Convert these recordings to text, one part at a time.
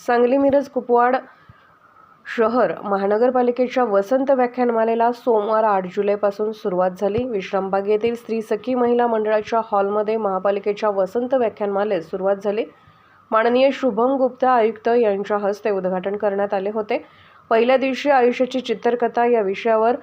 सांगली मिरज कुपवाड शहर महानगरपालिकेच्या वसंत व्याख्यानमालेला सोमवार आठ जुलैपासून सुरुवात झाली. विश्रामबाग येथील स्त्री सखी महिला मंडळाच्या हॉलमध्ये महापालिकेच्या वसंत व्याख्यानमालेस सुरुवात झाली. माननीय शुभम गुप्ता आयुक्त यांच्या हस्ते उद्घाटन करण्यात आले होते. पहिल्या दिवशी आयुष्याची चित्रकथा या विषयावर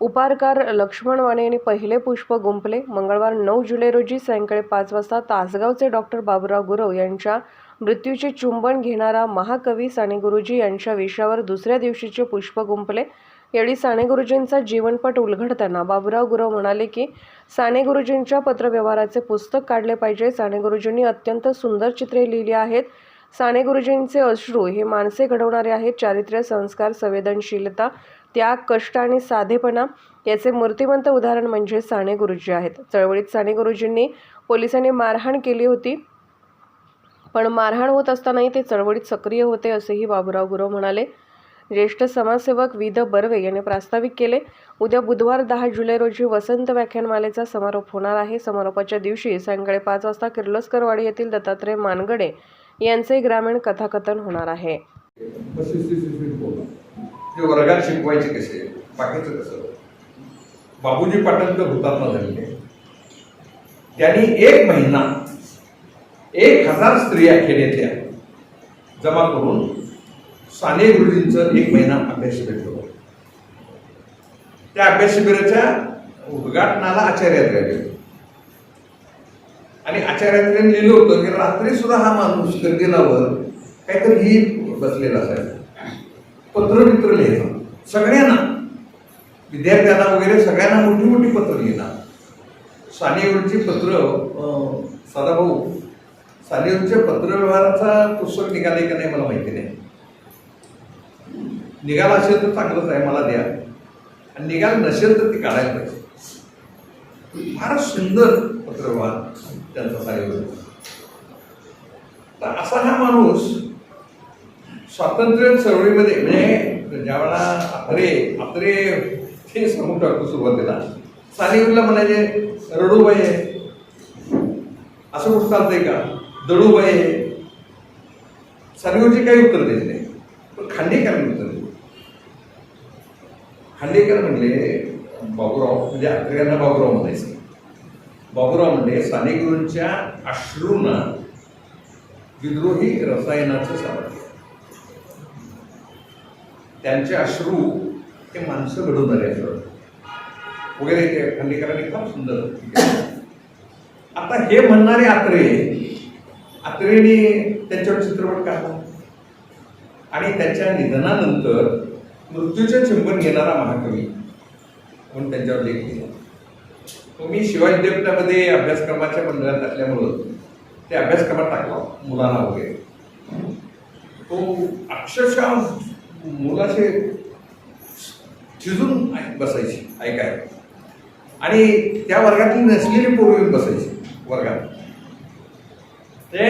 उपारकार लक्ष्मण वाणे यांनी पहिले पुष्प गुंपले मंगळवार नऊ जुलै रोजी सायंकाळी पाच वाजता तासगावचे डॉक्टर बाबुराव गुरव यांच्या मृत्यूचे चुंबन घेणारा महाकवी साने गुरुजी यांच्या विषयावर दुसऱ्या दिवशीचे पुष्प गुंपले यावेळी साने गुरुजींचा जीवनपट उलघडताना बाबुराव गुरव म्हणाले की साने गुरुजींच्या पत्रव्यवहाराचे पुस्तक काढले पाहिजे. साने गुरुजींनी अत्यंत सुंदर चित्रे लिहिली आहेत. साने गुरुजींचे अश्रू हे माणसे घडवणारे आहेत. चारित्र्य संस्कार संवेदनशीलता त्याग कष्ट आणि साधेपणा याचे मूर्तिमंत उदाहरण म्हणजे साने गुरुजी आहेत. चळवळीत साने गुरुजींनी पोलिसांनी मारहाण केली होती. पण मारहाण होत असतानाही ते चळवळीत सक्रिय होते असेही बाबुराव गुरव म्हणाले. ज्येष्ठ समाजसेवक विद. बर्वे यांनी प्रास्ताविक केले उद्या बुधवार दहा जुलै रोजी वसंत व्याख्यानमालेचा समारोप होणार आहे. समारोपाच्या दिवशी सायंकाळी पाच वाजता किर्लोस्करवाडी येथील दत्तात्रय मानगडे यांचे ग्रामीण कथाकथन होणार आहे. वर्गात शिकवायचे कसे? बाकीचं कसं? बाबूजी पाटणकर हुतात्मा झालेले त्यांनी एक महिना एक हजार स्त्रिया खेड्यातल्या जमा करून साने गुरुजींचं एक महिना अभ्यास शिबिर ठेवलं त्या अभ्यास शिबिराच्या उद्घाटनाला आचार्य राहिले आणि आचार्याने लिहिलं होतं की रात्री सुद्धा हा माणूस गर्दीलावर काहीतरी ही बसलेला असायचा. पत्र मित्र लिहायचा. सगळ्यांना विद्यार्थ्यांना वगैरे सगळ्यांना मोठी मोठी पत्र लिहिणार सानेवरची पत्र सदाभाऊ सानेवरच्या पत्रव्यवहाराचा पुस्तक निघाले का नाही मला माहिती नाही. निघाला असेल तर चांगलंच आहे मला द्या. आणि निघाल नसेल तर ते काढायला पाहिजे. फारच सुंदर पत्रव्यवहार त्यांचा सानेवर तर असा हा माणूस स्वातंत्र्य चळवळीमध्ये म्हणजे ज्यावेळेला अत्रे अत्रे हे सांगून टाकतो सुरुवातीला सानेवरला म्हणायचे रडूबाई आहे असं कुठं चालतंय का? दडूबाई आहे काही उत्तर द्यायचे नाही. पण खांडेकरांनी उत्तर दिले खांडेकर म्हणले बाबूराव म्हणजे आत्रेयांना बाबूराव म्हणायचे. बाबूराव म्हणजे साने गुरूंच्या अश्रूंना विद्रोही रसायनाचं सामर्थ्य त्यांचे अश्रू हे माणसं घडवणारे असतात वगैरे ते खांडेकरांनी फार सुंदर. आता हे म्हणणारे आत्रे आत्रेने त्यांच्यावर चित्रपट काढला आणि त्यांच्या निधनानंतर मृत्यूचे चुंबन घेणारा महाकवी म्हणून त्यांच्यावर लेख केला तो मी शिवाजी विद्यापीठामध्ये अभ्यासक्रमाच्या मंडळात असल्यामुळं ते अभ्यासक्रमात टाकला मुलांना वगैरे. तो अक्षरशः मुलाचे चिजून ऐक- बसायची ऐकायला. आणि त्या वर्गातली नसलेली पोरं येऊन बसायची वर्गात. ते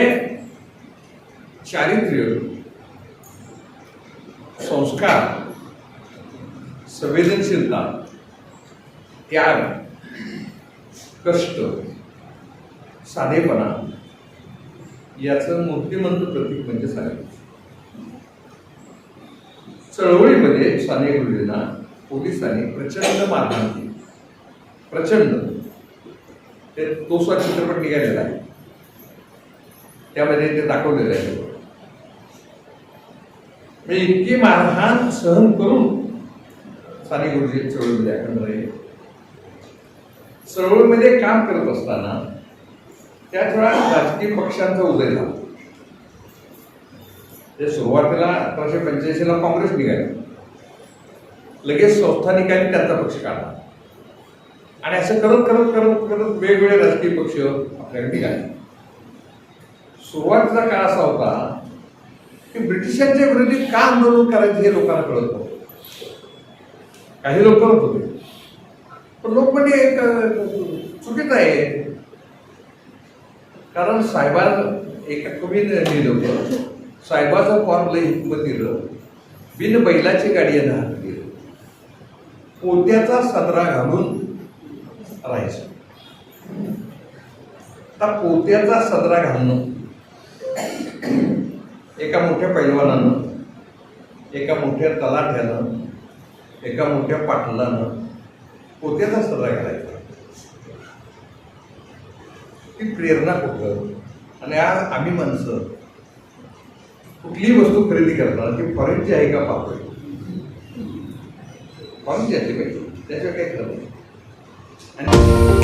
चारित्र्य संस्कार संवेदनशीलता त्याग कष्ट साधेपणा याचं मूर्तिमंत प्रतीक म्हणजे साने चळवळीमध्ये साने गुरुजींना पोलिसांनी प्रचंड मारहाण केली. प्रचंड. ते तो स्वतः चित्रपट निघालेला आहे. त्यामध्ये ते दाखवलेलं आहे. म्हणजे इतकी मारहाण सहन करून साने गुरुजी चळवळीमध्ये अखंड राहिले चळवळीमध्ये काम करत असताना त्याच वेळा राजकीय पक्षांचा उदय झाला. ते सुरुवातीला अठराशे पंच्याऐंशीला काँग्रेस निघाली. लगेच संस्था निघाली त्यांचा पक्ष काढला. आणि असं करत करत करत करत वेगवेगळे राजकीय पक्ष आपल्याकडे निघाले. सुरुवातीचा काळ असा होता की ब्रिटिशांच्या विरोधी का आंदोलन करायचं हे लोकांना कळत नव्हतं. काही लोक करत होते पण लोक म्हणजे एक चुकीत चुकीचं आहे. कारण साहेबां एका कमी लिहिलं होतं साहेबाचं फॉर्म लय दिलं. बिन बैलाची गाडी येणार पोत्याचा सदरा घालून राहायचं. आता पोत्याचा सदरा घालणं एका मोठ्या पैलवानानं एका मोठ्या तलाठ्यानं एका मोठ्या पाटलानं पोत्याचा सल्ला घालायचा ती प्रेरणा कुठं? आणि आज आम्ही माणसं कुठलीही वस्तू खरेदी करताना ती फॉरेनची आहे का पाहतोय फॉरेनची असली पाहिजे त्याच्यावर काही खरं नाही. आणि